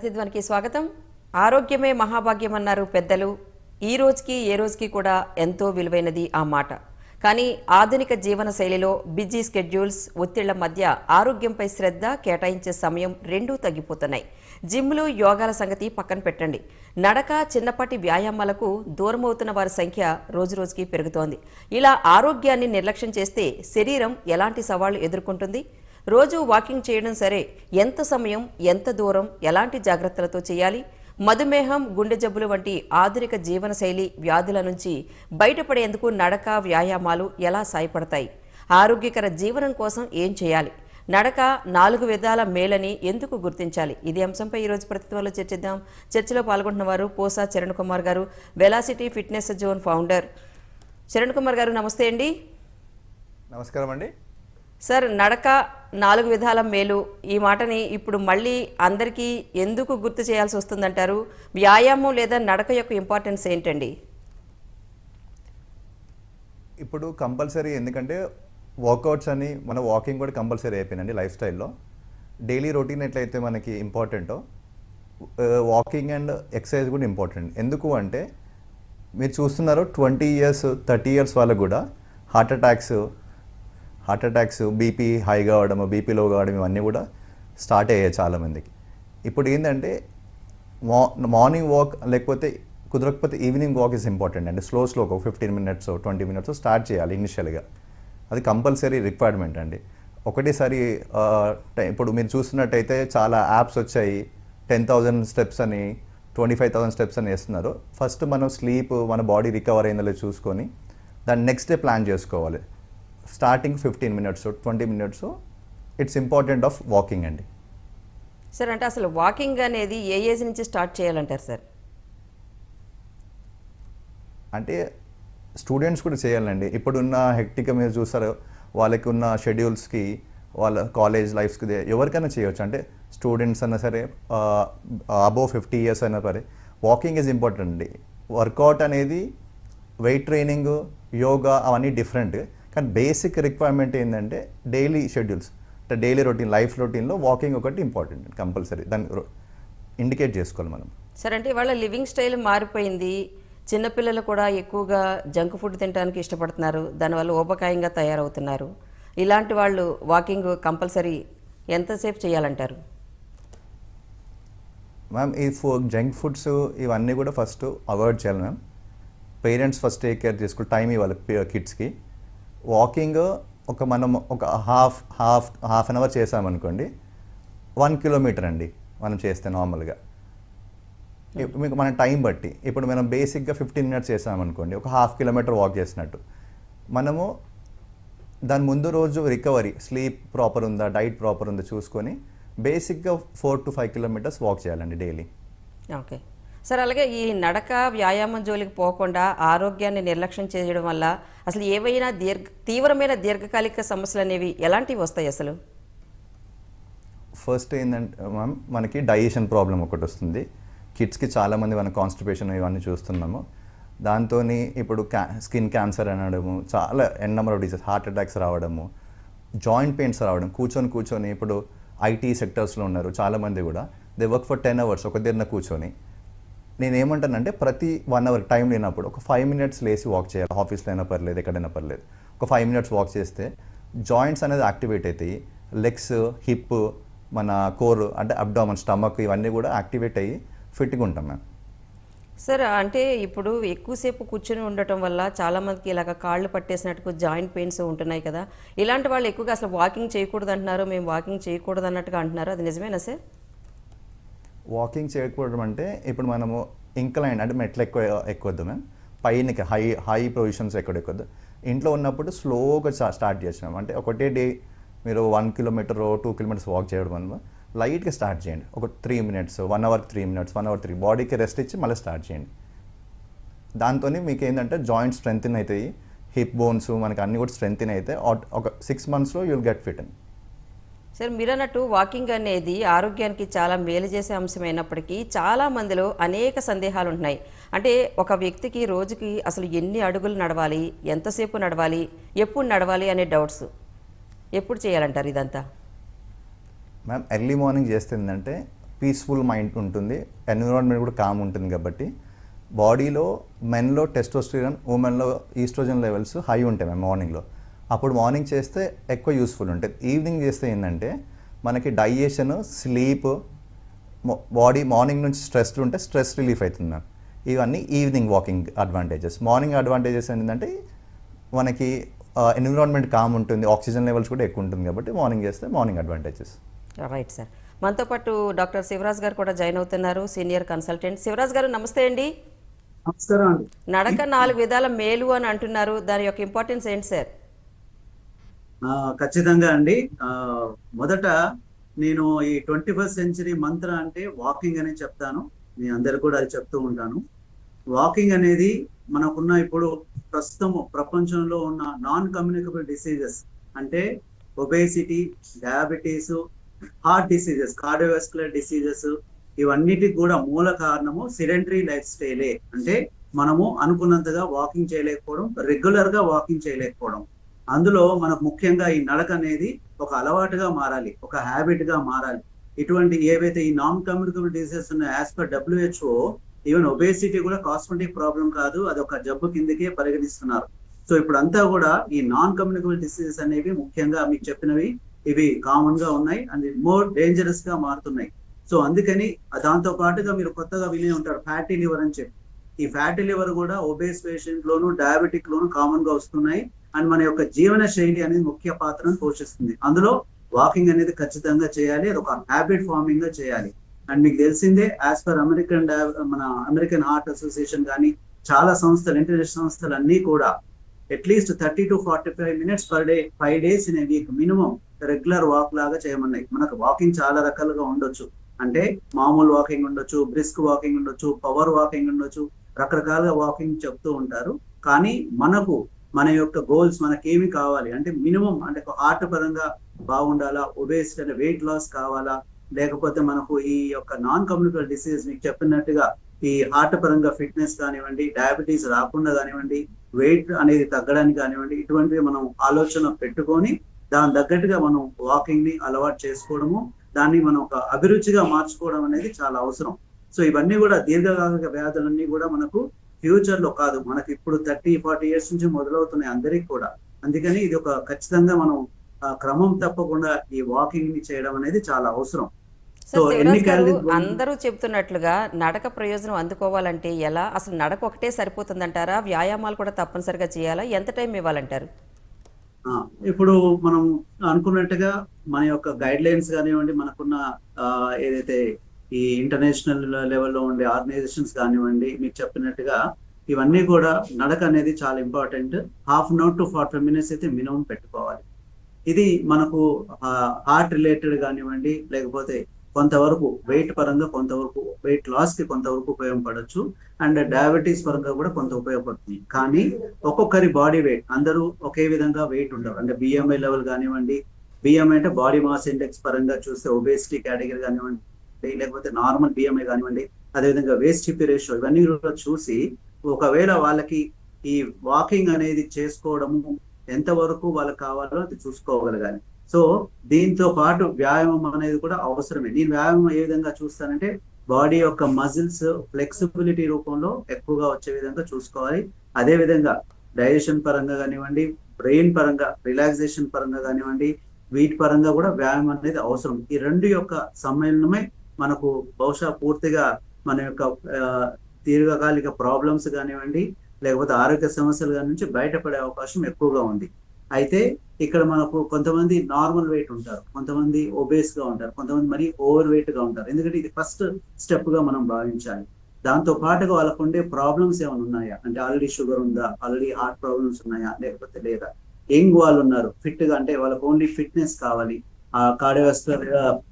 ప్రతిధ్వనికి స్వాగతం. ఆరోగ్యమే మహాభాగ్యం అన్నారు పెద్దలు. ఈ రోజుకి ఏ రోజుకి కూడా ఎంతో విలువైనది ఆ మాట. కానీ ఆధునిక జీవన శైలిలో బిజీ స్కెడ్యూల్స్ ఒత్తిళ్ళ మధ్య ఆరోగ్యంపై శ్రద్ధ కేటాయించే సమయం రెండూ తగ్గిపోతున్నాయి. జిమ్లు యోగాల సంగతి పక్కన పెట్టండి. నడక చిన్నపాటి వ్యాయామాలకు దూరమవుతున్న వారి సంఖ్య రోజురోజుకి పెరుగుతోంది. ఇలా ఆరోగ్యాన్ని నిర్లక్ష్యం చేస్తే శరీరం ఎలాంటి సవాళ్ళు ఎదుర్కొంటుంది? రోజు వాకింగ్ చేయడం సరే ఎంత సమయం ఎంత దూరం ఎలాంటి జాగ్రత్తలతో చేయాలి? మధుమేహం గుండె జబ్బులు వంటి ఆధునిక జీవనశైలి వ్యాధుల నుంచి బయటపడేందుకు నడక వ్యాయామాలు ఎలా సాయపడతాయి? ఆరోగ్యకర జీవనం కోసం ఏం చేయాలి? నడక నాలుగు విధాల మేలని ఎందుకు గుర్తించాలి? ఇది అంశంపై ఈరోజు ప్రతిత్వంలో చర్చిద్దాం. చర్చలో పాల్గొంటున్న వారు పోసా చరణ్ కుమార్ గారు velocity fitness zone founder. Charan Kumar గారు నమస్తే అండి. నమస్కారం అండి. సార్ నడక నాలుగు విధాల మేలు. ఈ మాటని ఇప్పుడు మళ్ళీ అందరికీ ఎందుకు గుర్తు చేయాల్సి వస్తుందంటారు? వ్యాయామం లేదా నడక యొక్క ఇంపార్టెన్స్ ఏంటండి? ఇప్పుడు కంపల్సరీ ఎందుకంటే వర్కౌట్స్ అని మన వాకింగ్ కూడా కంపల్సరీ అయిపోయిందండి లైఫ్ స్టైల్లో. డైలీ రొటీన్ ఎట్లయితే మనకి ఇంపార్టెంటో వాకింగ్ అండ్ ఎక్సర్సైజ్ కూడా ఇంపార్టెంట్. ఎందుకు అంటే మీరు చూస్తున్నారు ట్వంటీ ఇయర్స్ థర్టీ ఇయర్స్ వాళ్ళకు కూడా heart attacks heart attacks BP high కావడం బీపీ లో కావడం ఇవన్నీ కూడా స్టార్ట్ అయ్యాయి చాలామందికి. ఇప్పుడు ఏంటంటే మా మార్నింగ్ వాక్ లేకపోతే కుదరకపోతే ఈవినింగ్ వాక్ ఇస్ ఇంపార్టెంట్ అండి. స్లో స్లో ఒక fifteen minutes twenty minutes start చేయాలి ఇనిషియల్గా. అది కంపల్సరీ రిక్వైర్మెంట్ అండి. ఒకటేసారి ఇప్పుడు మీరు చూస్తున్నట్టయితే చాలా యాప్స్ వచ్చాయి. టెన్ థౌజండ్ స్టెప్స్ అని ట్వంటీ ఫైవ్ థౌసండ్ స్టెప్స్ అని వేస్తున్నారు. ఫస్ట్ మనం స్లీప్ మన బాడీ రికవర్ అయిందో చూసుకొని దాన్ని నెక్స్ట్ డే ప్లాన్ చేసుకోవాలి. Starting fifteen minutes twenty minutes it's important of walking అండి. సార్ అంటే అసలు వాకింగ్ అనేది ఏ ఏజ్ నుంచి స్టార్ట్ చేయాలంటారు సార్ అంటే స్టూడెంట్స్ కూడా చేయాలండి. ఇప్పుడున్న హెక్టిక్ మీరు చూస్తారు వాళ్ళకి ఉన్న షెడ్యూల్స్కి వాళ్ళ కాలేజ్ లైఫ్స్కి ఎవరికైనా చేయొచ్చు. అంటే స్టూడెంట్స్ అయినా సరే అబోవ్ ఫిఫ్టీ ఇయర్స్ అయినా సరే వాకింగ్ ఈజ్ ఇంపార్టెంట్ అండి. వర్కౌట్ అనేది వెయిట్ ట్రైనింగ్ యోగా అవన్నీ డిఫరెంట్ కానీ బేసిక్ రిక్వైర్మెంట్ ఏంటంటే డైలీ షెడ్యూల్స్ అంటే డైలీ రొటీన్ లైఫ్ రొటీన్లో వాకింగ్ ఒకటి ఇంపార్టెంట్ కంపల్సరీ దాన్ని ఇండికేట్ చేసుకోవాలి మనం. సార్ అంటే వాళ్ళ లివింగ్ స్టైల్ మారిపోయింది. చిన్నపిల్లలు కూడా ఎక్కువగా జంక్ ఫుడ్ తినడానికి ఇష్టపడుతున్నారు. దానివల్ల ఊబకాయంగా తయారవుతున్నారు. ఇలాంటి వాళ్ళు వాకింగ్ కంపల్సరీ ఎంతసేపు చేయాలంటారు? మ్యామ్ ఈ ఫు జంక్ ఫుడ్స్ ఇవన్నీ కూడా ఫస్ట్ అవాయిడ్ చేయాలి ma'am. Parents first take care చేసుకోవాలి టైం ఇవ్వాలి కిడ్స్కి వాకింగ్ ఒక మనం ఒక half half half an hour చేసామనుకోండి వన్ కిలోమీటర్ అండి మనం చేస్తే నార్మల్గా. ఇప్- మీకు మన టైం బట్టి ఇప్పుడు మనం బేసిక్గా ఫిఫ్టీన్ మినిట్స్ చేసామనుకోండి ఒక హాఫ్ కిలోమీటర్ వాక్ చేసినట్టు. మనము దాని ముందు రోజు రికవరీ స్లీప్ ప్రాపర్ ఉందా డైట్ ప్రాపర్ ఉందా చూసుకొని బేసిక్గా four to five kilometres walk చేయాలండి డైలీ. ఓకే. సార్ అలాగే ఈ నడక వ్యాయామం జోలికి పోకుండా ఆరోగ్యాన్ని నిర్లక్ష్యం చేయడం వల్ల అసలు ఏవైనా దీర్ఘ తీవ్రమైన దీర్ఘకాలిక సమస్యలు అనేవి ఎలాంటివి వస్తాయి అసలు? ఫస్ట్ ఏంటంటే మ్యామ్ మనకి డైజెషన్ ప్రాబ్లం ఒకటి వస్తుంది. కిడ్స్కి చాలామంది మన కాన్స్టిపేషన్ ఇవన్నీ చూస్తున్నాము. దాంతో ఇప్పుడు క్యా స్కిన్ క్యాన్సర్ అనడము చాలా n number of disease heart attacks రావడము జాయింట్ పెయిన్స్ రావడం కూర్చొని కూర్చొని ఇప్పుడు ఐటీ సెక్టర్స్లో ఉన్నారు చాలామంది కూడా. They work for ten hours ఒక దగ్గర కూర్చొని. నేను ఏమంటానంటే ప్రతి వన్ అవర్ టైం లేనప్పుడు ఒక ఫైవ్ మినిట్స్ లేసి వాక్ చేయాలి. ఆఫీస్లో అయినా పర్లేదు ఎక్కడైనా పర్లేదు. ఒక ఫైవ్ మినిట్స్ వాక్ చేస్తే జాయింట్స్ అనేది యాక్టివేట్ అవుతాయి లెగ్స్ హిప్ మన కోర్ అంటే అబ్డామన్ స్టమక్ ఇవన్నీ కూడా యాక్టివేట్ అయ్యి ఫిట్గా ఉంటాం మ్యామ్ సార్ అంటే ఇప్పుడు ఎక్కువసేపు కూర్చొని ఉండటం వల్ల చాలామందికి ఇలాగ కాళ్ళు పట్టేసినట్టుగా జాయింట్ పెయిన్స్ ఉంటున్నాయి కదా. ఇలాంటి వాళ్ళు ఎక్కువగా అసలు వాకింగ్ చేయకూడదు అంటున్నారు మేము వాకింగ్ చేయకూడదు అన్నట్టుగా అంటున్నారు. అది నిజమేనా సార్? వాకింగ్ చేయకపోవడం అంటే ఇప్పుడు మనము ఇంక్లైన్ అంటే మెట్లు ఎక్కువ ఎక్కొద్దు మ్యామ్ పైనకి హై హై పొజిషన్స్ ఎక్కడ ఎక్కువద్దు. ఇంట్లో ఉన్నప్పుడు స్లోగా స్టార్ట్ చేసినాం అంటే ఒకటే డే మీరు one kilometre two kilometres walk చేయడం వల్ల లైట్గా స్టార్ట్ చేయండి. ఒక three minutes one hour three minutes one hour three బాడీకి రెస్ట్ ఇచ్చి మళ్ళీ స్టార్ట్ చేయండి. దాంతో మీకు ఏంటంటే జాయింట్ స్ట్రెంగ్త్ అవుతాయి. హిప్ బోన్స్ మనకి అన్ని కూడా స్ట్రెంగ్త్ అయితే ఒక సిక్స్ మంత్స్లో you'll get fit and sir మీరు అన్నట్టు వాకింగ్ అనేది ఆరోగ్యానికి చాలా మేలు చేసే అంశమైనప్పటికీ చాలా మందిలో అనేక సందేహాలు ఉంటున్నాయి అంటే ఒక వ్యక్తికి రోజుకి అసలు ఎన్ని అడుగులు నడవాలి ఎంతసేపు నడవాలి ఎప్పుడు నడవాలి అనే డౌట్స్ ఎప్పుడు చేయాలంటారు ఇదంతా? మ్యామ్ ఎర్లీ మార్నింగ్ చేస్తుందంటే పీస్ఫుల్ మైండ్ ఉంటుంది ఎన్విరాన్మెంట్ కూడా కామ్ ఉంటుంది కాబట్టి బాడీలో మెన్లో టెస్టోస్టిరాన్ ఉమెన్లో ఈస్ట్రోజన్ లెవెల్స్ హై ఉంటాయి మ్యామ్ మార్నింగ్లో. అప్పుడు మార్నింగ్ చేస్తే ఎక్కువ యూస్ఫుల్ ఉంటుంది. ఈవినింగ్ చేస్తే ఏంటంటే మనకి డైజెషన్ స్లీప్ బాడీ మార్నింగ్ నుంచి స్ట్రెస్ ఉంటే స్ట్రెస్ రిలీఫ్ అవుతుంది మ్యామ్. ఇవన్నీ evening walking advantages. Morning advantages ఏంటంటే మనకి ఎన్విరాన్మెంట్ కామ్ ఉంటుంది ఆక్సిజన్ లెవెల్స్ కూడా ఎక్కువ ఉంటుంది కాబట్టి మార్నింగ్ చేస్తే మార్నింగ్ అడ్వాంటేజెస్. Right sir. మనతో పాటు డాక్టర్ శివరాజ్ గారు కూడా జాయిన్ అవుతున్నారు సీనియర్ కన్సల్టెంట్. శివరాజ్ గారు నమస్తే అండి. నమస్కారం అండి. నడక నాలుగు విధాల మేలు అని అంటున్నారు. దాని యొక్క ఇంపార్టెన్స్ ఏంటి సార్? ఖచ్చితంగా అండి. మొదట నేను ఈ ట్వంటీ ఫస్ట్ సెంచరీ మంత్ర అంటే వాకింగ్ అని చెప్తాను. మీ అందరు కూడా అది చెప్తూ ఉంటాను. వాకింగ్ అనేది మనకున్న ఇప్పుడు ప్రస్తుతం ప్రపంచంలో ఉన్న నాన్ కమ్యూనికబుల్ డిసీజెస్ అంటే obesity diabetes heart diseases cardiovascular diseases ఇవన్నిటికి కూడా మూల కారణము సిడెంటరీ లైఫ్ స్టైలే అంటే మనము అనుకున్నంతగా వాకింగ్ చేయలేకపోవడం రెగ్యులర్గా వాకింగ్ చేయలేకపోవడం. అందులో మనకు ముఖ్యంగా ఈ నడక అనేది ఒక అలవాటుగా మారాలి ఒక హ్యాబిట్గా మారాలి. ఇటువంటి ఏవైతే ఈ నాన్ కమ్యూనికబుల్ డిసీజెస్ ఉన్నాయో as per WHO even obesity కూడా కాస్మెటిక్ ప్రాబ్లం కాదు అది ఒక జబ్బు కిందకే పరిగణిస్తున్నారు. సో ఇప్పుడు అంతా కూడా ఈ నాన్ కమ్యూనికబుల్ డిసీజెస్ అనేవి ముఖ్యంగా మీకు చెప్పినవి ఇవి కామన్గా ఉన్నాయి అండ్ మోర్ డేంజరస్గా మారుతున్నాయి. సో అందుకని దాంతో పాటుగా మీరు కొత్తగా వినే ఉంటారు ఫ్యాటీ లివర్ అని చెప్పి. ఈ ఫ్యాటీ లివర్ కూడా ఒబేస్ పేషెంట్ లోను డయాబెటిక్ లోను కామన్గా వస్తున్నాయి. అండ్ మన యొక్క జీవన శైలి అనేది ముఖ్య పాత్రను పోషిస్తుంది. అందులో వాకింగ్ అనేది ఖచ్చితంగా చేయాలి. అది ఒక హ్యాబిట్ ఫార్మింగ్గా చేయాలి. అండ్ మీకు తెలిసిందే యాజ్ పర్ అమెరికన్ మన అమెరికన్ హార్ట్ అసోసియేషన్ కానీ చాలా సంస్థలు ఇంటర్నేషనల్ సంస్థలు అన్ని కూడా at least thirty to forty five minutes per day five days in week minimum regular walk లాగా చేయమన్నాయి. మనకు వాకింగ్ చాలా రకాలుగా ఉండొచ్చు. అంటే మామూలు వాకింగ్ ఉండొచ్చు బ్రిస్క్ వాకింగ్ ఉండొచ్చు పవర్ వాకింగ్ ఉండొచ్చు రకరకాలుగా వాకింగ్ చెప్తూ ఉంటారు. కానీ మనకు మన యొక్క గోల్స్ మనకేమి కావాలి? అంటే మినిమం అంటే హార్ట్ పరంగా బాగుండాలా? ఒబేసిటీ అంటే వెయిట్ లాస్ కావాలా? లేకపోతే మనకు ఈ యొక్క నాన్ కమ్యూనికల్ డిసీజ్ మీకు చెప్పినట్టుగా ఈ హార్ట్ పరంగా ఫిట్నెస్ కానివ్వండి డయాబెటీస్ రాకుండా కానివ్వండి వెయిట్ అనేది తగ్గడానికి కానివ్వండి ఇటువంటివి మనం ఆలోచన పెట్టుకొని దాని తగ్గట్టుగా మనం వాకింగ్ని అలవాటు చేసుకోవడము దాన్ని మనం ఒక అభిరుచిగా మార్చుకోవడం అనేది చాలా అవసరం. సో ఇవన్నీ కూడా దీర్ఘకాలిక వ్యాధులన్నీ కూడా మనకు ఫ్యూచర్లో కాదు మనకి ఇప్పుడు థర్టీ ఫార్టీ ఇయర్స్ నుంచి మొదలవుతున్నాయి అందరికి కూడా. అందుకని ఇది ఒక ఖచ్చితంగా మనం క్రమం తప్పకుండా ఈ వాకింగ్ని చేయడం అనేది చాలా అవసరం. అందరూ చెప్తున్నట్లుగా నడక ప్రయోజనం అందుకోవాలంటే ఎలా? అసలు నడక ఒకటే సరిపోతుందంటారా? వ్యాయామాలు కూడా తప్పనిసరిగా చేయాలా? ఎంత టైం ఇవ్వాలంటారు? ఇప్పుడు మనం అనుకున్నట్టుగా మన యొక్క గైడ్ లైన్స్ కానివ్వండి మనకున్న ఏదైతే ఈ ఇంటర్నేషనల్ లెవెల్లో ఉండే ఆర్గనైజేషన్స్ కానివ్వండి మీకు చెప్పినట్టుగా ఇవన్నీ కూడా నడక అనేది చాలా important half an hour to forty five minutes అయితే మినిమం పెట్టుకోవాలి. ఇది మనకు హార్ట్ రిలేటెడ్ కానివ్వండి లేకపోతే కొంతవరకు వెయిట్ పరంగా కొంతవరకు వెయిట్ లాస్కి కొంతవరకు ఉపయోగపడచ్చు. అండ్ డయాబెటీస్ పరంగా కూడా కొంత ఉపయోగపడుతుంది. కానీ ఒక్కొక్కరి బాడీ వెయిట్ అందరూ ఒకే విధంగా వెయిట్ ఉండరు. అంటే బిఎంఐ లెవెల్ కానివ్వండి బిఎంఐ అంటే బాడీ మాస్ ఇండెక్స్ పరంగా చూస్తే ఒబేసిటీ కేటగిరీ కానివ్వండి లేకపోతే నార్మల్ బిఎంఐ కానివ్వండి అదేవిధంగా వేస్ట్ హిప్ రేషియో ఇవన్నీ కూడా చూసి ఒకవేళ వాళ్ళకి ఈ వాకింగ్ అనేది చేసుకోవడము ఎంతవరకు వాళ్ళకి కావాలో అది చూసుకోగలగాలి. సో దీంతో పాటు వ్యాయామం అనేది కూడా అవసరమే. నేను వ్యాయామం ఏ విధంగా చూస్తానంటే బాడీ యొక్క మజిల్స్ ఫ్లెక్సిబిలిటీ రూపంలో ఎక్కువగా వచ్చే విధంగా చూసుకోవాలి. అదే విధంగా డైజెషన్ పరంగా కానివ్వండి బ్రెయిన్ పరంగా రిలాక్సేషన్ పరంగా కానివ్వండి వీటి పరంగా కూడా వ్యాయామం అనేది అవసరం. ఈ రెండు యొక్క సమ్మేళనమే మనకు బహుశా పూర్తిగా మన యొక్క దీర్ఘకాలిక ప్రాబ్లమ్స్ కానివ్వండి లేకపోతే ఆరోగ్య సమస్యల కాని నుంచి బయటపడే అవకాశం ఎక్కువగా ఉంది. అయితే ఇక్కడ మనకు కొంతమంది నార్మల్ వెయిట్ ఉంటారు కొంతమంది ఒబేస్గా ఉంటారు కొంతమంది మరీ ఓవర్ వెయిట్గా ఉంటారు. ఎందుకంటే ఇది ఫస్ట్ స్టెప్గా మనం భావించాలి. దాంతో పాటుగా వాళ్ళకు ఉండే ప్రాబ్లమ్స్ ఏమైనా ఉన్నాయా? అంటే ఆల్రెడీ షుగర్ ఉందా? ఆల్రెడీ హార్ట్ ప్రాబ్లమ్స్ ఉన్నాయా? లేకపోతే లేదా? యంగ్ వాళ్ళు ఉన్నారు ఫిట్గా అంటే వాళ్ళకి ఓన్లీ ఫిట్నెస్ కావాలి. కార్డియోవాస్కులర్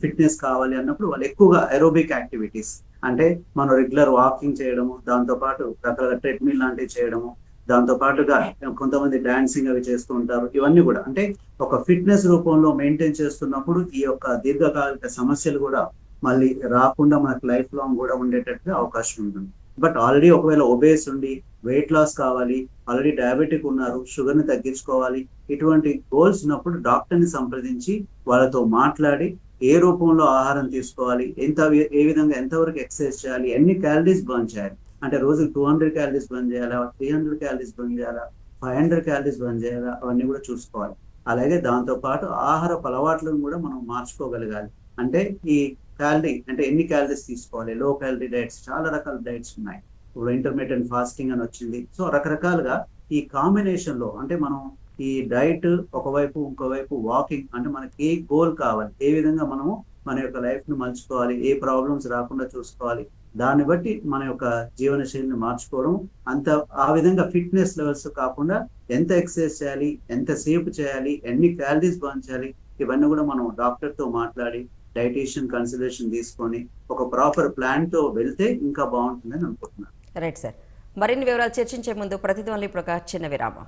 ఫిట్నెస్ కావాలి అన్నప్పుడు వాళ్ళు ఎక్కువగా ఎరోబిక్ యాక్టివిటీస్ అంటే మనం రెగ్యులర్ వాకింగ్ చేయడము దాంతో పాటు రకరకాల ట్రెడ్మిల్ లాంటివి చేయడము దాంతో పాటుగా కొంతమంది డాన్సింగ్ అవి చేస్తూ ఉంటారు. ఇవన్నీ కూడా అంటే ఒక ఫిట్నెస్ రూపంలో మెయింటైన్ చేస్తున్నప్పుడు ఈ యొక్క దీర్ఘకాలిక సమస్యలు కూడా మళ్ళీ రాకుండా మనకు లైఫ్ లాంగ్ కూడా ఉండేటట్టుగా అవకాశం ఉంటుంది. బట్ ఆల్రెడీ ఒకవేళ ఒబేస్ ఉండి వెయిట్ లాస్ కావాలి ఆల్రెడీ డయాబెటిక్ ఉన్నారు షుగర్ని తగ్గించుకోవాలి ఇటువంటి గోల్స్ ఉన్నప్పుడు డాక్టర్ని సంప్రదించి వాళ్ళతో మాట్లాడి ఏ రూపంలో ఆహారం తీసుకోవాలి ఎంత ఏ విధంగా ఎంతవరకు ఎక్సర్సైజ్ చేయాలి ఎన్ని క్యాలరీస్ బర్న్ చేయాలి. అంటే రోజు టూ హండ్రెడ్ క్యాలరీస్ బర్న్ చేయాలా త్రీ హండ్రెడ్ క్యాలరీస్ బర్న్ చేయాలా ఫైవ్ హండ్రెడ్ క్యాలరీస్ బర్న్ చేయాలా అవన్నీ కూడా చూసుకోవాలి. అలాగే దాంతో పాటు ఆహార అలవాట్లను కూడా మనం మార్చుకోగలగాలి. అంటే ఈ క్యాలరీ అంటే ఎన్ని క్యాలరీస్ తీసుకోవాలి? లో క్యాలరీ డైట్స్ చాలా రకాల డైట్స్ ఉన్నాయి. ఇప్పుడు ఇంటర్మీడియట్ ఫాస్టింగ్ అని వచ్చింది. సో రకరకాలుగా ఈ కాంబినేషన్లో అంటే మనం ఈ డైట్ ఒకవైపు ఇంకోవైపు వాకింగ్ అంటే మనకి ఏ గోల్ కావాలి? ఏ విధంగా మనము మన యొక్క లైఫ్ను మలుచుకోవాలి? ఏ ప్రాబ్లమ్స్ రాకుండా చూసుకోవాలి? దాన్ని బట్టి మన యొక్క జీవన శైలిని మార్చుకోవడం అంత ఆ విధంగా ఫిట్నెస్ లెవెల్స్ కాకుండా ఎంత ఎక్సర్సైజ్ చేయాలి? ఎంత సేపు చేయాలి? ఎన్ని క్యాలరీస్ బర్న్ చేయాలి? ఇవన్నీ కూడా మనం డాక్టర్తో మాట్లాడి డైటీషియన్ కన్సిడరేషన్ తీసుకొని ఒక ప్రాపర్ ప్లాన్తో వెళ్తే ఇంకా బాగుంటుందని అనుకుంటున్నాను. Right sir. మరిన్ని వివరాలు చర్చించే ముందు ప్రతిధ్వని ఇప్పుడు ఒక చిన్న విరామం.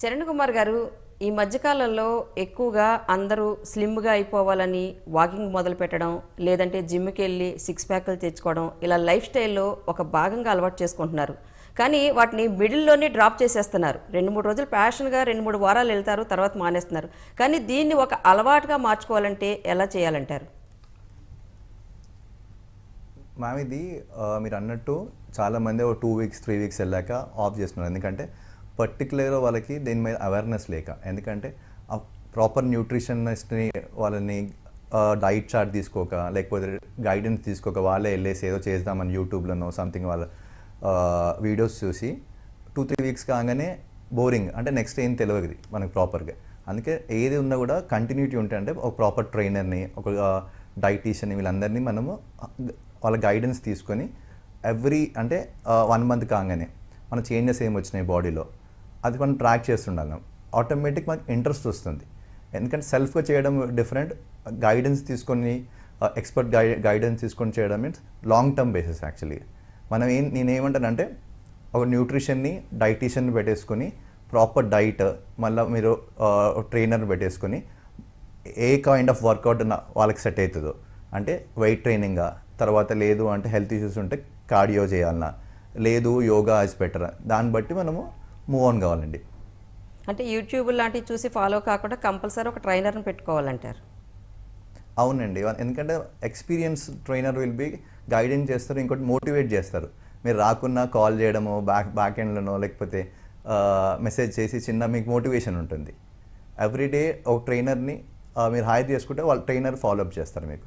చరణ్ కుమార్ గారు ఈ మధ్యకాలంలో ఎక్కువగా అందరూ స్లిమ్గా అయిపోవాలని వాకింగ్ మొదలు పెట్టడం లేదంటే జిమ్కి వెళ్ళి సిక్స్ ప్యాక్లు తెచ్చుకోవడం ఇలా లైఫ్ స్టైల్లో ఒక భాగంగా అలవాటు చేసుకుంటున్నారు. కానీ వాటిని మిడిల్లోనే డ్రాప్ చేసేస్తున్నారు. రెండు మూడు రోజులు ప్యాషన్గా రెండు మూడు వారాలు వెళ్తారు తర్వాత మానేస్తున్నారు. కానీ దీన్ని ఒక అలవాటుగా మార్చుకోవాలంటే ఎలా చేయాలంటారు? మ్యామ్ ఇది మీరు అన్నట్టు చాలామంది ఒక టూ వీక్స్ త్రీ వీక్స్ వెళ్ళాక ఆఫ్ చేస్తున్నారు. ఎందుకంటే పర్టికులర్గా వాళ్ళకి దీని మీద అవేర్నెస్ లేక. ఎందుకంటే ప్రాపర్ న్యూట్రిషనిస్ట్ని వాళ్ళని డైట్ చార్ట్ తీసుకోక లేకపోతే గైడెన్స్ తీసుకోక వాళ్ళే వెళ్ళేసి ఏదో చేద్దామని యూట్యూబ్లోనో సంథింగ్ వాళ్ళ వీడియోస్ చూసి టూ త్రీ వీక్స్ కాగానే బోరింగ్ అంటే నెక్స్ట్ ఏం తెలియదు మనకు ప్రాపర్గా అందుకే ఏది ఉన్నా కూడా కంటిన్యూటీ ఉంటే అంటే ఒక ప్రాపర్ ట్రైనర్ని ఒక డైటీషియన్ వీళ్ళందరినీ మనము వాళ్ళ గైడెన్స్ తీసుకొని ఎవ్రీ అంటే వన్ మంత్ కాగానే మన చేంజెస్ ఏమి వచ్చినాయి బాడీలో అది మనం ట్రాక్ చేస్తుండాలి. ఆటోమేటిక్ మనకి ఇంట్రెస్ట్ వస్తుంది. ఎందుకంటే సెల్ఫ్గా చేయడం డిఫరెంట్ గైడెన్స్ తీసుకొని ఎక్స్పర్ట్ గై గైడెన్స్ తీసుకొని చేయడం means long term basis actually మనం ఏం నేనేమంటానంటే ఒక న్యూట్రిషన్ని డైటీషియన్ని పెట్టేసుకొని ప్రాపర్ డైట్ మళ్ళీ మీరు ట్రైనర్ పెట్టేసుకొని ఏ కైండ్ ఆఫ్ వర్కౌట్ వాళ్ళకి సెట్ అవుతుందో. అంటే వెయిట్ ట్రైనింగా తర్వాత లేదు అంటే హెల్త్ ఇష్యూస్ ఉంటే కార్డియో చేయాలన్నా లేదు యోగా ఇస్ బెటర్ దాన్ని బట్టి మనము మూవ్ ఆన్ కావాలండి. అంటే యూట్యూబ్ లాంటివి చూసి ఫాలో కాకుండా కంపల్సరీ ఒక ట్రైనర్ని పెట్టుకోవాలంటారు. అవునండి. ఎందుకంటే experience trainer will be guidance చేస్తారు ఇంకోటి మోటివేట్ చేస్తారు. మీరు రాకున్నా కాల్ చేయడమో బ్యాక్ బ్యాక్ ఎండ్లోనో లేకపోతే మెసేజ్ చేసి చిన్న మీకు మోటివేషన్ ఉంటుంది. ఎవ్రీడే ఒక ట్రైనర్ని మీరు హైర్ చేసుకుంటే వాళ్ళ ట్రైనర్ ఫాలోఅప్ చేస్తారు మీకు.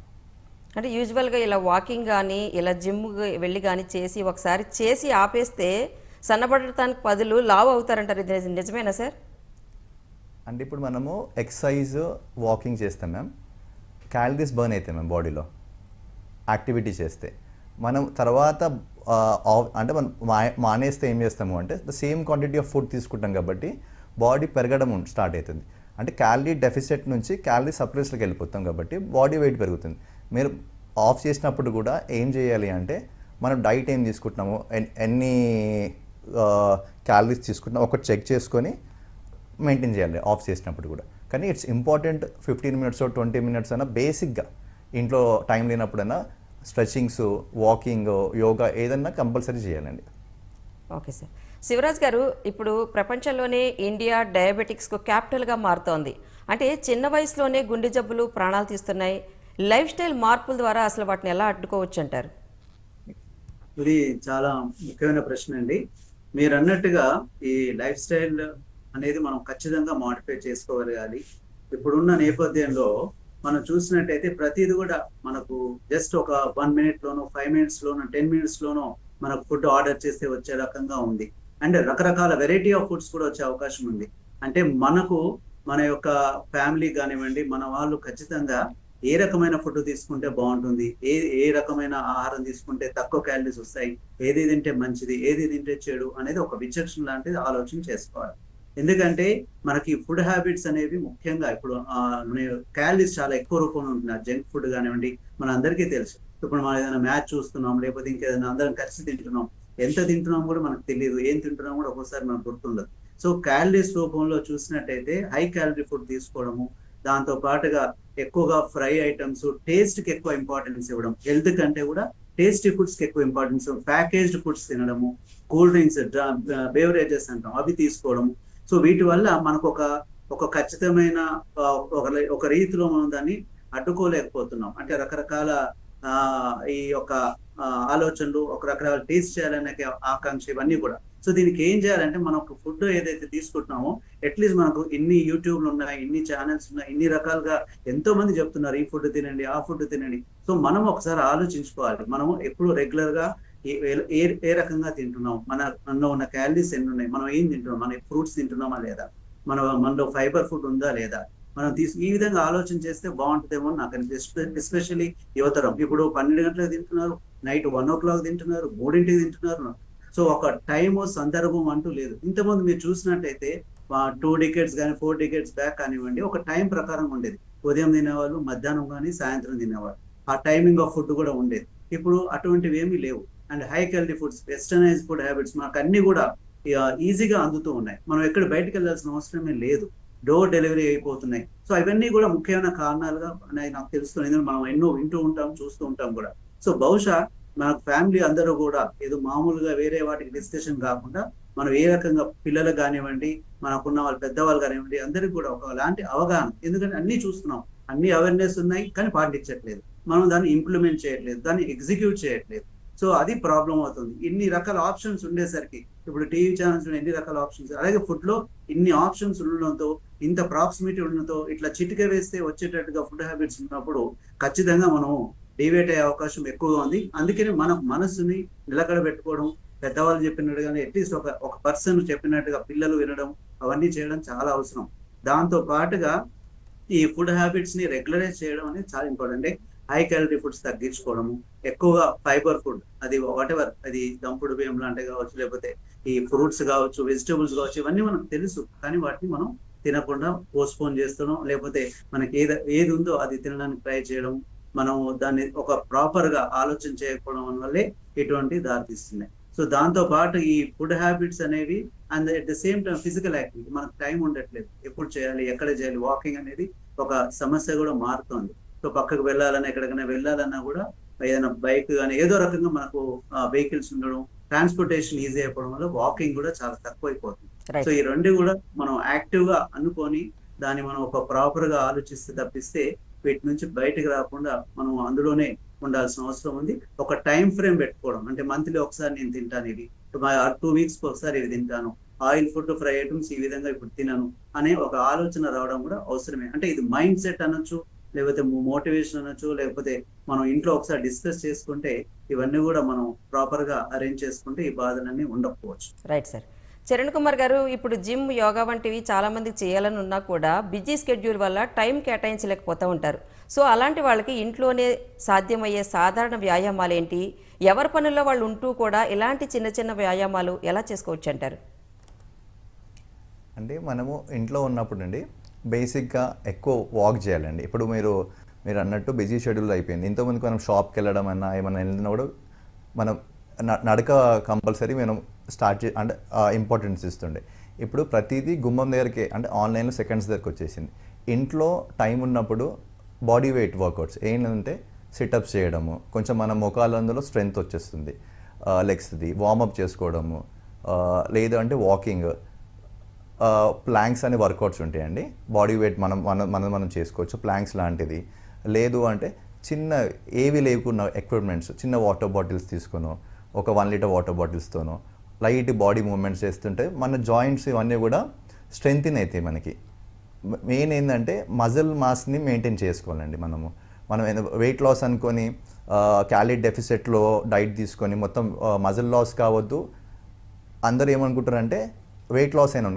అంటే యూజువల్గా ఇలా వాకింగ్ కానీ ఇలా జిమ్ వెళ్ళి కానీ చేసి ఒకసారి చేసి ఆపేస్తే సన్నబడటానికి బదులు లావు అవుతారంటారు. ఇది నిజ- నిజమేనా సార్? అంటే ఇప్పుడు మనము ఎక్సర్సైజ్ వాకింగ్ చేస్తాం మ్యామ్. క్యాలరీస్ బర్న్ అవుతాయి మేము బాడీలో. యాక్టివిటీ చేస్తే. మనం తర్వాత ఆఫ్- అంటే మనం మా మానేస్తే ఏం చేస్తాము అంటే the same quantity of food తీసుకుంటాం కాబట్టి బాడీ పెరగడం స్టార్ట్ అవుతుంది. అంటే క్యాలరీ డెఫిసిట్ నుంచి క్యాలరీ సప్రెస్లోకి వెళ్ళిపోతాం కాబట్టి బాడీ వెయిట్ పెరుగుతుంది. మీరు ఆఫ్ చేసినప్పుడు కూడా ఏం చేయాలి అంటే మనం డైట్ ఏం తీసుకుంటున్నాము ఎన్- ఎన్ని క్యాలరీస్ తీసుకుంటున్నాం ఒకటి చెక్ చేసుకొని మెయింటైన్ చేయాలి ఆఫ్ చేసినప్పుడు కూడా. కానీ it's important fifteen minutes twenty minutes అయినా బేసిక్గా ఇంట్లో టైం లేనప్పుడైనా స్ట్రెచింగ్స్ వాకింగ్ యోగా ఏదన్నా కంపల్సరీ చేయాలండి. ఓకే సార్ శివరాజ్ గారు ఇప్పుడు ప్రపంచంలోనే ఇండియా డయాబెటిక్స్కు క్యాపిటల్గా మారుతోంది. అంటే చిన్న వయసులోనే గుండె జబ్బులు ప్రాణాలు తీస్తున్నాయి. లైఫ్ స్టైల్ మార్పుల ద్వారా అసలు వాటిని ఎలా అడ్డుకోవచ్చు అంటారు? ఇది చాలా ముఖ్యమైన ప్రశ్న అండి. మీరు అన్నట్టుగా ఈ లైఫ్ స్టైల్ అనేది మనం ఖచ్చితంగా మాడిఫై చేసుకోగలగాలి. ఇప్పుడున్న నేపథ్యంలో మనం చూసినట్టయితే ప్రతిది కూడా మనకు జస్ట్ ఒక వన్ మినిట్ లోనో ఫైవ్ మినిట్స్ లోనో టెన్ మినిట్స్ లోనో మనకు ఫుడ్ ఆర్డర్ చేస్తే వచ్చే రకంగా ఉంది. అండ్ రకరకాల వెరైటీ ఆఫ్ ఫుడ్స్ కూడా వచ్చే అవకాశం ఉంది. అంటే మనకు మన యొక్క ఫ్యామిలీ కానివ్వండి మన వాళ్ళు ఖచ్చితంగా ఏ రకమైన ఫుడ్ తీసుకుంటే బాగుంటుంది ఏ ఏ రకమైన ఆహారం తీసుకుంటే తక్కువ క్యాలరీస్ వస్తాయి ఏది తింటే మంచిది ఏది తింటే చెడు అనేది ఒక విచక్షణ లాంటిది ఆలోచన చేసుకోవాలి. ఎందుకంటే మనకి ఫుడ్ హ్యాబిట్స్ అనేవి ముఖ్యంగా ఇప్పుడు క్యాలరీస్ చాలా ఎక్కువ రూపంలో ఉంటున్నారు జంక్ ఫుడ్ కానివ్వండి మన అందరికీ తెలుసు. ఇప్పుడు మనం ఏదైనా మ్యాచ్ చూస్తున్నాం లేకపోతే ఇంకేదైనా అందరం కలిసి తింటున్నాం ఎంత తింటున్నాం కూడా మనకు తెలియదు. ఏం తింటున్నాం కూడా ఒక్కోసారి మనకు గుర్తుండదు. సో క్యాలరీస్ రూపంలో చూసినట్టయితే హై క్యాలరీ ఫుడ్ తీసుకోవడము దాంతో పాటుగా ఎక్కువగా ఫ్రై ఐటమ్స్ టేస్ట్కి ఎక్కువ ఇంపార్టెన్స్ ఇవ్వడం హెల్త్ కంటే కూడా టేస్టీ ఫుడ్స్కి ఎక్కువ ఇంపార్టెన్స్ ప్యాకేజ్డ్ ఫుడ్స్ తినడము కూల్ డ్రింక్స్ బేవరేజెస్ అంటాం అవి తీసుకోవడము సో వీటి వల్ల మనకు ఒక ఒక ఖచ్చితమైన ఒక ఒక రీతిలో మనం దాన్ని అడ్డుకోలేకపోతున్నాం. అంటే రకరకాల ఈ యొక్క ఆలోచనలు ఒక రకరకాల టేస్ట్ చేయాలనే ఆకాంక్ష ఇవన్నీ కూడా. సో దీనికి ఏం చేయాలంటే మనం ఒక ఫుడ్ ఏదైతే తీసుకుంటున్నామో అట్లీస్ట్ మనకు ఇన్ని యూట్యూబ్లు ఉన్నాయి ఇన్ని ఛానల్స్ ఉన్నాయి ఇన్ని రకాలుగా ఎంతో మంది చెప్తున్నారు ఈ ఫుడ్ తినండి ఆ ఫుడ్ తినండి. సో మనం ఒకసారి ఆలోచించుకోవాలి. మనం ఎప్పుడు రెగ్యులర్గా ఏ- ఏ- రకంగా తింటున్నాం? మన మనలో ఉన్న క్యాలరీస్ ఎన్ని ఉన్నాయి మనం ఏం తింటున్నాం? మన ఫ్రూట్స్ తింటున్నామా లేదా? మన మనలో ఫైబర్ ఫుడ్ ఉందా లేదా? మనం తీసు ఈ విధంగా ఆలోచన చేస్తే బాగుంటుందేమో నాకు అనిపిస్తుంది. ఎస్పెషల్లీ యువతరం. ఇప్పుడు పన్నెండు గంటలకు తింటున్నారు నైట్ వన్ ఓ క్లాక్ తింటున్నారు మూడింటికి తింటున్నారు. సో ఒక టైము సందర్భం అంటూ లేదు. ఇంతకుముందు మీరు చూసినట్టయితే టూ డికెట్స్ కానీ ఫోర్ డికెట్స్ బ్యాక్ కానివ్వండి ఒక టైం ప్రకారం ఉండేది. ఉదయం తినేవాళ్ళు మధ్యాహ్నం కానీ సాయంత్రం తినేవాళ్ళు. ఆ టైమింగ్ ఆఫ్ ఫుడ్ కూడా ఉండేది. ఇప్పుడు అటువంటివి ఏమీ లేవు. And high quality foods westernize food habits మనకు అన్ని కూడా ఈజీగా అందుతూ ఉన్నాయి. మనం ఎక్కడ బయటకు వెళ్ళాల్సిన అవసరమే లేదు. డోర్ డెలివరీ అయిపోతున్నాయి. సో అవన్నీ కూడా ముఖ్యమైన కారణాలుగా నాకు తెలుస్తుంది. ఎందుకంటే మనం ఎన్నో వింటూ ఉంటాం చూస్తూ ఉంటాం కూడా. సో బహుశా మన ఫ్యామిలీ అందరూ కూడా ఏదో మామూలుగా వేరే వాటికి డిస్కషన్ కాకుండా మనం ఏ రకంగా పిల్లలు కానివ్వండి మనకున్న వాళ్ళు పెద్దవాళ్ళు కానివ్వండి అందరికి కూడా ఒక లాంటి అవగాహన. ఎందుకంటే అన్ని చూస్తున్నాం. అన్ని అవేర్నెస్ ఉన్నాయి కానీ పాటించట్లేదు. మనం దాన్ని ఇంప్లిమెంట్ చేయట్లేదు దాన్ని ఎగ్జిక్యూట్ చేయట్లేదు. సో అది ప్రాబ్లం అవుతుంది. ఇన్ని రకాల ఆప్షన్స్ ఉండేసరికి ఇప్పుడు టీవీ ఛానల్స్ ఎన్ని రకాల ఆప్షన్స్. అలాగే ఫుడ్లో ఇన్ని ఆప్షన్స్ ఉండడంతో ఇంత ప్రాక్సిమిటీ ఉండడంతో ఇట్లా చిటిక వేస్తే వచ్చేటట్టుగా ఫుడ్ హ్యాబిట్స్ ఉన్నప్పుడు ఖచ్చితంగా మనం డివేట్ అయ్యే అవకాశం ఎక్కువగా ఉంది. అందుకని మన మనసుని నిలకడ పెట్టుకోవడం పెద్దవాళ్ళు చెప్పినట్టుగానే అట్లీస్ట్ ఒక ఒక పర్సన్ చెప్పినట్టుగా పిల్లలు వినడం అవన్నీ చేయడం చాలా అవసరం. దాంతో పాటుగా ఈ ఫుడ్ హ్యాబిట్స్ని రెగ్యులరైజ్ చేయడం అనేది చాలా ఇంపార్టెంట్ హై క్యాలరీ ఫుడ్స్ తగ్గించుకోవడము ఎక్కువగా ఫైబర్ ఫుడ్ అది వాటెవర్ అది దంపుడు బియ్యం లాంటివి కావచ్చు లేకపోతే ఈ ఫ్రూట్స్ కావచ్చు వెజిటేబుల్స్ కావచ్చు ఇవన్నీ మనకు తెలుసు. కానీ వాటిని మనం తినకుండా పోస్ట్పోన్ చేస్తున్నాం. లేకపోతే మనకి ఏది ఏది ఉందో అది తినడానికి ట్రై చేయడం మనం దాన్ని ఒక ప్రాపర్గా ఆలోచన చేయకపోవడం వల్లే ఇటువంటి దారితీస్తున్నాయి. సో దాంతో పాటు ఈ ఫుడ్ హ్యాబిట్స్ అనేవి and at the same time physical activity మనకు టైం ఉండట్లేదు. ఎప్పుడు చేయాలి ఎక్కడ చేయాలి వాకింగ్ అనేది ఒక సమస్య కూడా మారుతోంది. సో పక్కకు వెళ్ళాలన్నా ఎక్కడికైనా వెళ్ళాలన్నా కూడా ఏదైనా బైక్ కానీ ఏదో రకంగా మనకు వెహికల్స్ ఉండడం ట్రాన్స్పోర్టేషన్ ఈజీ అయిపోవడం వల్ల వాకింగ్ కూడా చాలా తక్కువ అయిపోతుంది సో ఈ రెండు కూడా మనం యాక్టివ్గా అనుకొని దాన్ని మనం ఒక ప్రాపర్గా ఆలోచిస్తే తప్పిస్తే వీటి నుంచి బయటకు రాకుండా మనం అందులోనే ఉండాల్సిన అవసరం ఉంది. ఒక టైం ఫ్రేమ్ పెట్టుకోవడం అంటే మంత్లీ ఒకసారి నేను తింటాను ఇది టూ వీక్స్ ఒకసారి ఇవి తింటాను ఆయిల్ ఫుడ్ ఫ్రై ఐటమ్స్ ఈ విధంగా ఇప్పుడు తినను అనే ఒక ఆలోచన రావడం కూడా అవసరమే. అంటే ఇది మైండ్ సెట్ అనొచ్చు లేకపోతే మోటివేషన్ అనొచ్చు లేకపోతే మనం ఇంట్లో ఒకసారి డిస్కస్ చేసుకుంటే ఇవన్నీ కూడా మనం ప్రాపర్గా అరేంజ్ చేసుకుంటే ఈ బాధలన్నీ ఉండకపోవచ్చు. రైట్ సార్ చరణ్ కుమార్ గారు ఇప్పుడు జిమ్ యోగా వంటివి చాలా మందికి చేయాలని ఉన్నా కూడా బిజీ స్కెడ్యూల్ వల్ల టైం కేటాయించలేకపోతూ ఉంటారు. సో అలాంటి వాళ్ళకి ఇంట్లోనే సాధ్యమయ్యే సాధారణ వ్యాయామాలు ఏంటి ఎవరి పనుల్లో వాళ్ళు ఉంటూ కూడా ఇలాంటి చిన్న చిన్న వ్యాయామాలు ఎలా చేసుకోవచ్చు అంటారు అంటే మనము ఇంట్లో ఉన్నప్పుడు అండి బేసిక్గా ఎక్కువ వాక్ చేయాలండి. ఇప్పుడు మీరు మీరు అన్నట్టు బిజీ షెడ్యూల్ అయిపోయింది. ఇంతకుముందుకు మనం షాప్కి వెళ్ళడం అన్నా ఏమైనా వెళ్ళినా కూడా మనం న- నడక కంపల్సరీ మనం స్టార్ట్ చే అంటే ఇంపార్టెన్స్ ఇస్తుండే. ఇప్పుడు ప్రతిదీ గుమ్మం దగ్గరికి అంటే ఆన్లైన్లో సెకండ్స్ దగ్గరికి వచ్చేసింది. ఇంట్లో టైం ఉన్నప్పుడు బాడీ వెయిట్ వర్కౌట్స్. ఏంటంటే సిటప్స్ చేయడము కొంచెం మన ముఖాలందులో స్ట్రెంగ్త్ వచ్చేస్తుంది. లెగ్స్ది వార్మప్ చేసుకోవడము ఆ, లేదు అంటే వాకింగ్ ప్లాంక్స్ అనే వర్కౌట్స్ ఉంటాయండి. బాడీ వెయిట్ మనం మనం మనం మనం చేసుకోవచ్చు. ప్లాంక్స్ లాంటిది. లేదు అంటే చిన్న ఏవి లేకున్న ఎక్విప్మెంట్స్ చిన్న వాటర్ బాటిల్స్ తీసుకును ఒక వన్ లీటర్ వాటర్ బాటిల్స్తోనో లైట్ బాడీ మూమెంట్స్ చేస్తుంటే మన జాయింట్స్ ఇవన్నీ కూడా స్ట్రెంగ్త్ అవుతాయి మనకి. మెయిన్ ఏంటంటే మజిల్ మాస్ని మెయింటైన్ చేసుకోవాలండి మనము. మనం వెయిట్ లాస్ అనుకొని క్యాలరీ డెఫిసిట్లో డైట్ తీసుకొని మొత్తం మజిల్ లాస్ కావద్దు. అందరు ఏమనుకుంటారంటే వెయిట్ లాస్ అయిన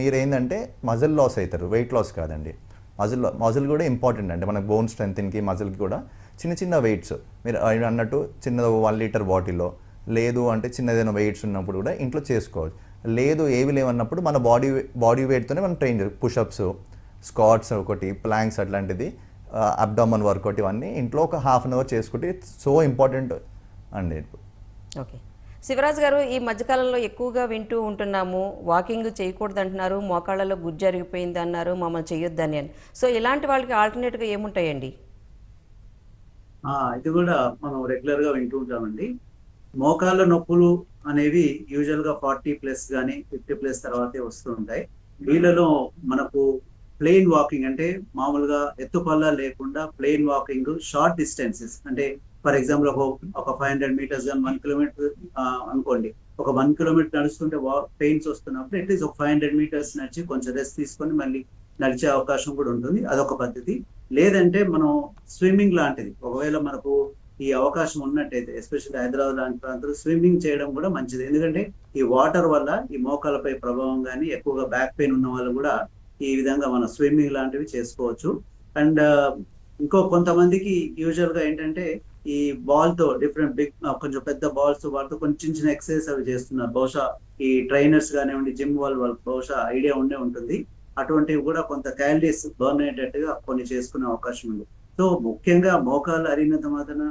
మీరు ఏంటంటే మజిల్ లాస్ అవుతారు. వెయిట్ లాస్ కాదండి. మజిల్ మజిల్ కూడా ఇంపార్టెంట్ అండి. మన బోన్ స్ట్రెంగ్త్కి మజిల్కి కూడా చిన్న చిన్న వెయిట్స్ మీరు అన్నట్టు చిన్న వన్ లీటర్ బాటిల్లో లేదు అంటే చిన్నదైన వెయిట్స్ ఉన్నప్పుడు కూడా ఇంట్లో చేసుకోవచ్చు. లేదు ఏవి లేవన్నప్పుడు మన బాడీ బాడీ వెయిట్తోనే మనం ట్రైన్ పుషప్స్ స్కాట్స్ ఒకటి ప్లాంక్స్ అట్లాంటిది అబ్డామన్ వర్కౌట్ ఇవన్నీ ఇంట్లో ఒక హాఫ్ అన్ అవర్ చేసుకుంటే సో ఇంపార్టెంట్ అండి. ఓకే శివరాజ్ గారు ఈ మధ్యకాలంలో ఎక్కువగా వింటూ ఉంటున్నాము. వాకింగ్ చేయకూడదు అంటున్నారు మోకాళ్ళలో గుజ్జు జరిగిపోయింది అన్నారు. మమ్మల్ని చేయొద్దని అని. సో ఇలాంటి వాళ్ళకి ఆల్టర్నేట్గా ఏముంటాయండి? ఇది కూడా మనం రెగ్యులర్గా వింటూ ఉంటామండి. మోకాళ్ళ నొప్పులు అనేవి యూజువల్గా ఫార్టీ ప్లస్ గానీ ఫిఫ్టీ ప్లస్ తర్వాతే వస్తూ ఉంటాయి. వీళ్ళలో మనకు ప్లెయిన్ వాకింగ్ అంటే మామూలుగా ఎత్తుపల్ల లేకుండా ప్లెయిన్ వాకింగ్ షార్ట్ డిస్టెన్సెస్ అంటే ఫర్ ఎగ్జాంపుల్ ఒక ఒక ఫైవ్ హండ్రెడ్ మీటర్స్ కానీ వన్ కిలోమీటర్ అనుకోండి. ఒక వన్ కిలోమీటర్ నడుస్తుంటే పెయిన్స్ వస్తున్నప్పుడు అట్లీస్ట్ ఒక ఫైవ్ హండ్రెడ్ మీటర్స్ నడిచి కొంచెం రెస్ట్ తీసుకొని మళ్ళీ నడిచే అవకాశం కూడా ఉంటుంది. అదొక పద్ధతి. లేదంటే మనం స్విమ్మింగ్ లాంటిది. ఒకవేళ మనకు ఈ అవకాశం ఉన్నట్టయితే ఎస్పెషల్లీ హైదరాబాద్ లాంటి ప్రాంతాలు స్విమ్మింగ్ చేయడం కూడా మంచిది. ఎందుకంటే ఈ వాటర్ వల్ల ఈ మోకాలపై ప్రభావం కానీ ఎక్కువగా బ్యాక్ పెయిన్ ఉన్న వాళ్ళు కూడా ఈ విధంగా మనం స్విమ్మింగ్ లాంటివి చేసుకోవచ్చు. అండ్ ఇంకో కొంతమందికి యూజువల్గా ఏంటంటే ఈ బాల్తో డిఫరెంట్ బిగ్ కొంచెం పెద్ద బాల్స్ వాళ్ళతో కొంచెం చిన్న చిన్న ఎక్సర్సైజ్ అవి చేస్తున్నారు. బహుశా ఈ ట్రైనర్స్ కానివ్వండి జిమ్ వాళ్ళు వాళ్ళకి బహుశా ఐడియా ఉండే ఉంటుంది. అటువంటివి కూడా కొంత క్యాలరీస్ బర్న్ అయ్యేటట్టుగా కొన్ని చేసుకునే అవకాశం ఉంది. సో ముఖ్యంగా మోకాలు అరిగినంత మాత్రాన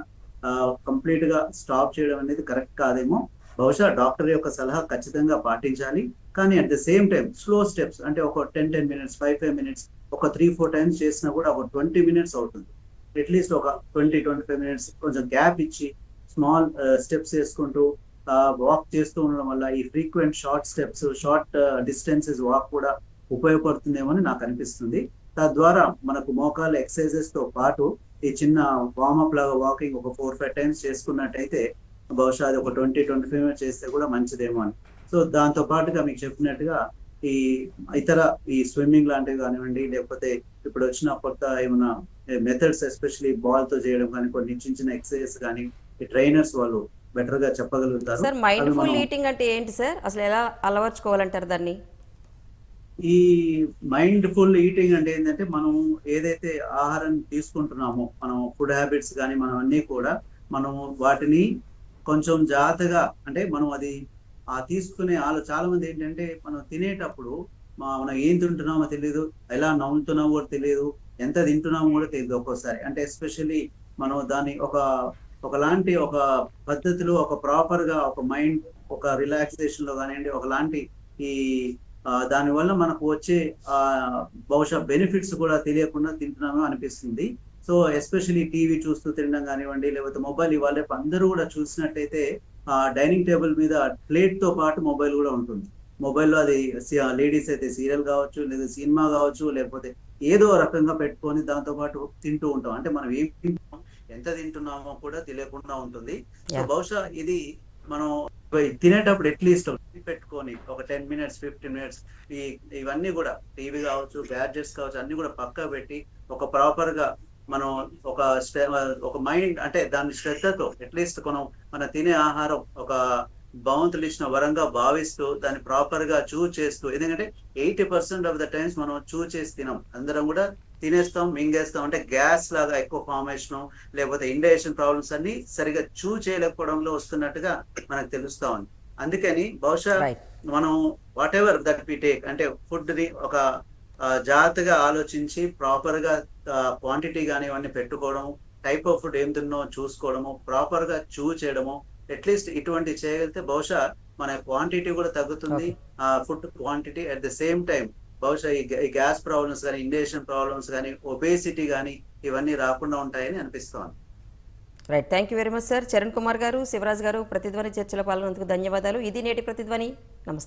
కంప్లీట్గా స్టాప్ చేయడం అనేది కరెక్ట్ కాదేమో. బహుశా డాక్టర్ యొక్క సలహా ఖచ్చితంగా పాటించాలి. కానీ at the same time slow steps అంటే ఒక ten ten minutes five five minutes ఒక త్రీ ఫోర్ టైమ్స్ చేసినా కూడా ఒక ట్వంటీ మినిట్స్ అవుతుంది. అట్లీస్ట్ ఒక ట్వంటీ ట్వంటీ ఫైవ్ మినిట్స్ కొంచెం గ్యాప్ ఇచ్చి స్మాల్ స్టెప్స్ uh, వేసుకుంటూ వాక్ చేస్తూ ఉండడం వల్ల ఈ frequent short steps short distances walk కూడా ఉపయోగపడుతుందేమో అని నాకు అనిపిస్తుంది. తద్వారా మనకు మోకాల ఎక్సర్సైజెస్తో పాటు ఈ చిన్న వార్మప్ లాగా వాకింగ్ ఒక ఫోర్ ఫైవ్ టైమ్స్ చేసుకున్నట్టయితే బహుశా అది ఒక ట్వంటీ ట్వంటీ ఫైవ్ మినిట్స్ చేస్తే కూడా మంచిదేమో అని. సో దాంతో పాటుగా మీకు చెప్పినట్టుగా ఈ ఇతర ఈ స్విమ్మింగ్ లాంటివి కానివ్వండి లేకపోతే ఇప్పుడు వచ్చిన కొత్త ఏమైనా మెథడ్స్ ఎస్పెషల్లీ బాల్తో చేయడం కానీ కొన్ని చిన్న చిన్న ఎక్సర్సైజ్ కానీ ఈ ట్రైనర్స్ వాళ్ళు బెటర్గా చెప్పగలుగుతారు. సార్ అవి మైండ్ఫుల్ మనం- ఈటింగ్ అంటే ఏంటి సార్? అసలు ఎలా అలవర్చుకోవాలంటారు దాన్ని? ఈ మైండ్ ఫుల్ ఈటింగ్ అంటే ఏంటంటే మనం ఏదైతే ఆహారం తీసుకుంటున్నామో మనం ఫుడ్ హ్యాబిట్స్ కానీ మనం అన్ని కూడా మనం వాటిని కొంచెం జాగ్రత్తగా అంటే మనం అది ఆ తీసుకునే ఆలో చాలా మంది ఏంటంటే మనం తినేటప్పుడు మా- మనం ఏం తింటున్నామో తెలియదు ఎలా నవ్వుతున్నామో కూడా తెలియదు ఎంత తింటున్నామో కూడా తెలియదు ఒక్కోసారి. అంటే ఎస్పెషల్లీ మనం దాన్ని ఒక ఒకలాంటి ఒక పద్ధతిలో ఒక ప్రాపర్గా ఒక మైండ్ ఒక రిలాక్సేషన్లో కానివ్వండి ఒకలాంటి ఈ దానివల్ల మనకు వచ్చే ఆ బహుశా బెనిఫిట్స్ కూడా తెలియకుండా తింటున్నామో అనిపిస్తుంది. సో ఎస్పెషల్లీ టీవీ చూస్తూ తినడం కానివ్వండి లేకపోతే మొబైల్ ఇవాళ అందరూ కూడా చూసినట్టయితే ఆ డైనింగ్ టేబుల్ మీద ప్లేట్తో పాటు మొబైల్ కూడా ఉంటుంది. మొబైల్లో అది లేడీస్ అయితే సీరియల్ కావచ్చు లేదా సినిమా కావచ్చు లేకపోతే ఏదో రకంగా పెట్టుకొని దాంతో పాటు తింటూ ఉంటాం. అంటే మనం ఏం తింటున్నాం ఎంత తింటున్నామో కూడా తెలియకుండా ఉంటుంది. సో. బహుశా ఇది మనం తినేటప్పుడు అట్లీస్ట్ పెట్టుకొని ఒక టెన్ మినిట్స్ ఫిఫ్టీన్ మినిట్స్ ఈ ఇవన్నీ కూడా టీవీ కావచ్చు గ్యాడ్జెట్స్ కావచ్చు అన్ని కూడా పక్కా పెట్టి ఒక ప్రాపర్గా మనం ఒక ఒక మైండ్ అంటే దాని శ్రద్ధతో అట్లీస్ట్ మనం మన తినే ఆహారం ఒక భగవంతులు ఇచ్చిన వరంగా భావిస్తూ దాన్ని ప్రాపర్గా చూ చేస్తూ ఎందుకంటే eighty percent of the times మనం చూ చేసి తినాం. అందరం కూడా తినేస్తాం మింగేస్తాం అంటే గ్యాస్ లాగా ఎక్కువ ఫార్మేషన్ లేకపోతే ఇండైజెషన్ ప్రాబ్లమ్స్ అన్ని సరిగా చూ చేయలేకపోవడంలో వస్తున్నట్టుగా మనకు తెలుస్తా ఉంది. అందుకని బహుశా మనం whatever that we take అంటే ఫుడ్ని ఒక జాగ్రత్తగా ఆలోచించి ప్రాపర్గా క్వాంటిటీ కానీ ఇవన్నీ పెట్టుకోవడం టైప్ ఆఫ్ ఫుడ్ ఏం తిన్నో చూసుకోవడము ప్రాపర్గా చూ చేయడము అట్లీస్ట్ ఇటువంటి చేయగలిగితే బహుశా మన క్వాంటిటీ కూడా తగ్గుతుంది ఆ food quantity at the same time బహుశా ఈ గ్యా- ఈ గ్యాస్ ప్రాబ్లమ్స్ కానీ ఇండేషన్ ప్రాబ్లమ్స్ కానీ ఒబేసిటీ కానీ ఇవన్నీ రాకుండా ఉంటాయని అనిపిస్తోంది. Right thank you very much sir Charan Kumar garu Shivaraj garu ప్రతిధ్వని చర్చలో పాల్గొన్నందుకు ధన్యవాదాలు. ఇది నేటి ప్రతిధ్వని. నమస్తే.